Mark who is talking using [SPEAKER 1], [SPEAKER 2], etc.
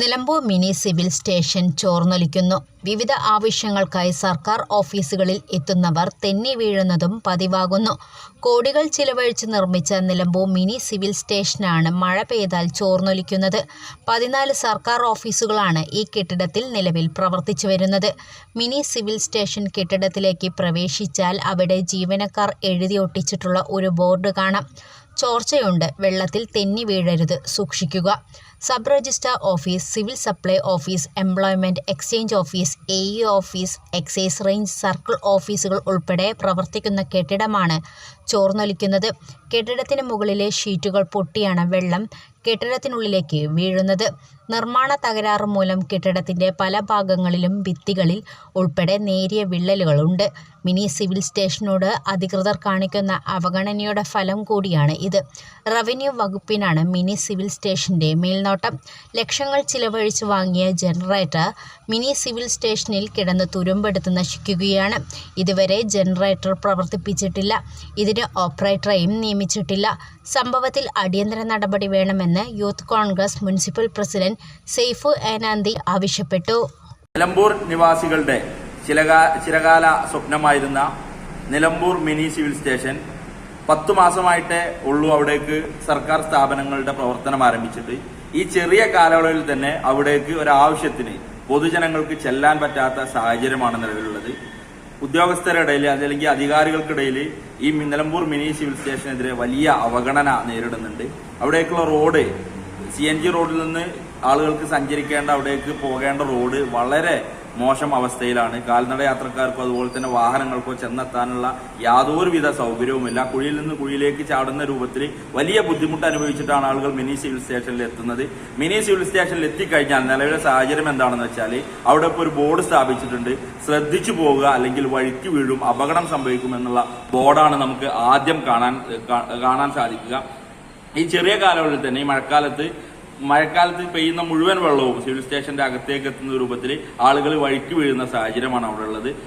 [SPEAKER 1] Nilambur mini civil station ചോർന്നൊലിക്കുന്നു. വിവിധ ആവശ്യങ്ങൾക്കായി സർക്കാർ ഓഫീസുകളിൽ എത്തുന്നവർ തെന്നി വീഴുന്നതും പതിവാകുന്നു. കോടികൾ ചിലവഴിച്ച് നിർമ്മിച്ച നിലമ്പൂർ മിനി സിവിൽ സ്റ്റേഷനാണ് മഴ പെയ്താൽ ചോർന്നൊലിക്കുന്നത്. പതിനാല് സർക്കാർ ഓഫീസുകളാണ് ഈ കെട്ടിടത്തിൽ നിലവിൽ പ്രവർത്തിച്ചു വരുന്നത്. മിനി സിവിൽ സ്റ്റേഷൻ കെട്ടിടത്തിലേക്ക് പ്രവേശിച്ചാൽ അവിടെ ജീവനക്കാർ എഴുതി ഒട്ടിച്ചിട്ടുള്ള ഒരു ബോർഡ് കാണാം. ചോർച്ചയുണ്ട്. വെള്ളത്തിൽ തെന്നി വീഴരുത്. സൂക്ഷിക്കുക. Sub registrar office civil supply office employment exchange office A E office excise range circle ഓഫീസുകൾ ഉൾപ്പെടെ പ്രവർത്തിക്കുന്ന കെട്ടിടമാണ് ചോർന്നൊലിക്കുന്നത്. കെട്ടിടത്തിന് മുകളിലെ ഷീറ്റുകൾ പൊട്ടിയാണ് വെള്ളം. കെട്ടിടത്തിനുള്ളിലേക്ക് വീഴുന്നത്. നിർമ്മാണ തകരാറ് മൂലം കെട്ടിടത്തിന്റെ പല ഭാഗങ്ങളിലും ഭിത്തികളിൽ ഉൾപ്പെടെ നേരിയ വിള്ളലുകളുണ്ട്. മിനി സിവിൽ സ്റ്റേഷനോട് അധികൃതർ കാണിക്കുന്ന അവഗണനയുടെ ഫലം കൂടിയാണ് ഇത്. റവന്യൂ വകുപ്പിനാണ് മിനി സിവിൽ സ്റ്റേഷന്റെ മേൽനോട്ടം. ലക്ഷങ്ങൾ ചിലവഴിച്ച് വാങ്ങിയ ജനറേറ്റർ മിനി സിവിൽ സ്റ്റേഷനിൽ കിടന്ന് തുരുമ്പെടുത്ത് നശിക്കുകയാണ്. ഇതുവരെ ജനറേറ്റർ പ്രവർത്തിപ്പിച്ചിട്ടില്ല. ഇതിന് ഓപ്പറേറ്ററെയും നിയമിച്ചിട്ടില്ല. സംഭവത്തിൽ അടിയന്തര നടപടി വേണമെന്ന് youth Congress municipal president Saifu Enanthi ആവശ്യപ്പെട്ടു.
[SPEAKER 2] നിലമ്പൂർ നിവാസികളുടെ ചിരകാല സ്വപ്നമായിരുന്ന നിലമ്പൂർ മിനി സിവിൽ സ്റ്റേഷൻ പത്തു മാസമായിട്ടേ ഉള്ളൂ അവിടേക്ക് സർക്കാർ സ്ഥാപനങ്ങളുടെ പ്രവർത്തനം ആരംഭിച്ചിട്ട്. ഈ ചെറിയ കാലയളവിൽ തന്നെ അവിടേക്ക് ഒരാവശ്യത്തിന് പൊതുജനങ്ങൾക്ക് ചെല്ലാൻ പറ്റാത്ത സാഹചര്യമാണ് നിലവിലുള്ളത്. ഉദ്യോഗസ്ഥരുടെ ഇടയിൽ അതല്ലെങ്കിൽ അധികാരികൾക്കിടയിൽ ഈ മിന്നലമ്പൂർ മിനി സിവിൽ സ്റ്റേഷനെതിരെ വലിയ അവഗണന നേരിടുന്നുണ്ട്. അവിടേക്കുള്ള റോഡ് സി എൻ ജി റോഡിൽ നിന്ന് ആളുകൾക്ക് സഞ്ചരിക്കേണ്ട അവിടേക്ക് പോകേണ്ട റോഡ് വളരെ മോശം അവസ്ഥയിലാണ്. കാൽനട യാത്രക്കാർക്കോ അതുപോലെ തന്നെ വാഹനങ്ങൾക്കോ ചെന്നെത്താനുള്ള യാതൊരുവിധ സൗകര്യവുമില്ല. കുഴിയിൽ നിന്ന് കുഴിയിലേക്ക് ചാടുന്ന രൂപത്തിൽ വലിയ ബുദ്ധിമുട്ട് അനുഭവിച്ചിട്ടാണ് ആളുകൾ മിനി സിവിൽ സ്റ്റേഷനിൽ എത്തുന്നത്. മിനി സിവിൽ സ്റ്റേഷനിൽ എത്തിക്കഴിഞ്ഞാൽ നിലവിലെ സാഹചര്യം എന്താണെന്ന് വെച്ചാൽ അവിടെ ഇപ്പോൾ ഒരു ബോർഡ് സ്ഥാപിച്ചിട്ടുണ്ട്. ശ്രദ്ധിച്ചു പോവുക അല്ലെങ്കിൽ വഴിക്ക് വീഴും അപകടം സംഭവിക്കും എന്നുള്ള ബോർഡാണ് നമുക്ക് ആദ്യം കാണാൻ കാണാൻ സാധിക്കുക. ഈ ചെറിയ കാലയളവിൽ തന്നെ ഈ മഴക്കാലത്ത് മഴക്കാലത്ത് പെയ്യുന്ന മുഴുവൻ വെള്ളവും സിവിൽ സ്റ്റേഷന്റെ അകത്തേക്ക് എത്തുന്ന രൂപത്തിൽ ആളുകൾ വഴിക്ക് വീഴുന്ന സാഹചര്യമാണ് അവിടെ ഉള്ളത്.